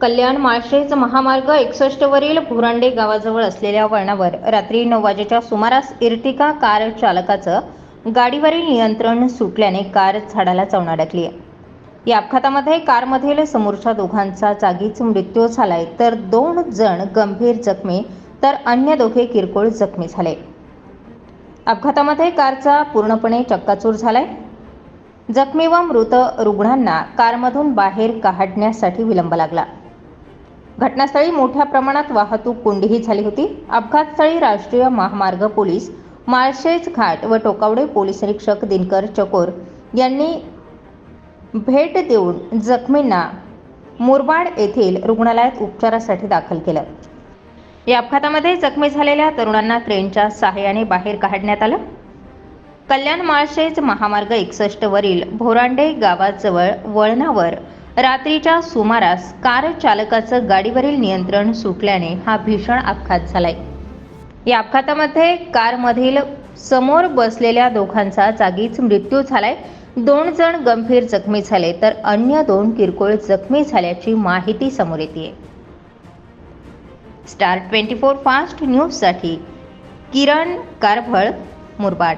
कल्याण माळशेज महामार्ग एकसष्ट वरील भुरांडे गावाजवळ असलेल्या वळणावर रात्री नऊ वाजेच्या सुमारास इर्टिका कार चालकाचं गाडीवरील नियंत्रण सुटल्याने कार झाडाला चवण अडकली या अपघातामध्ये कारमधील समोरच्या दोघांचा जागीच मृत्यू झालाय. तर दोन जण गंभीर जखमी तर अन्य दोघे किरकोळ जखमी झाले. अपघातामध्ये कारचा पूर्णपणे चक्काचूर झालाय. जखमी व मृत रुग्णांना कारमधून बाहेर काढण्यासाठी विलंब लागला. घटनास्थळी मोठ्या प्रमाणात वाहतूक कोंडीही झाली होती. अपघातस्थळी राष्ट्रीय महामार्ग पोलीस माळशेज घाट व टोकावडे पोलीस निरीक्षक दिनकर चकोर यांनी भेट देऊन जखमींना मुरबाड येथील रुग्णालयात उपचारासाठी दाखल केलं. या अपघातामध्ये जखमी झालेल्या तरुणांना ट्रेनच्या सहाय्याने बाहेर काढण्यात आलं. कल्याण माळशेज महामार्ग एकसष्ट वरील भोरांडे गावाजवळ वळणावर रात्रीच्या सुमारास कार चालकाचं गाडीवरील नियंत्रण सुटल्याने हा भीषण अपघात झालाय. या अपघातामध्ये कारमधील समोर बसलेल्या दोघांचा जागीच मृत्यू झालाय. दोन जण गंभीर जखमी झाले तर अन्य दोन किरकोळ जखमी झाल्याची माहिती समोर येते स्टार ट्वेंटी फोर फास्ट न्यूजसाठी किरण कारभळ मुरबाड.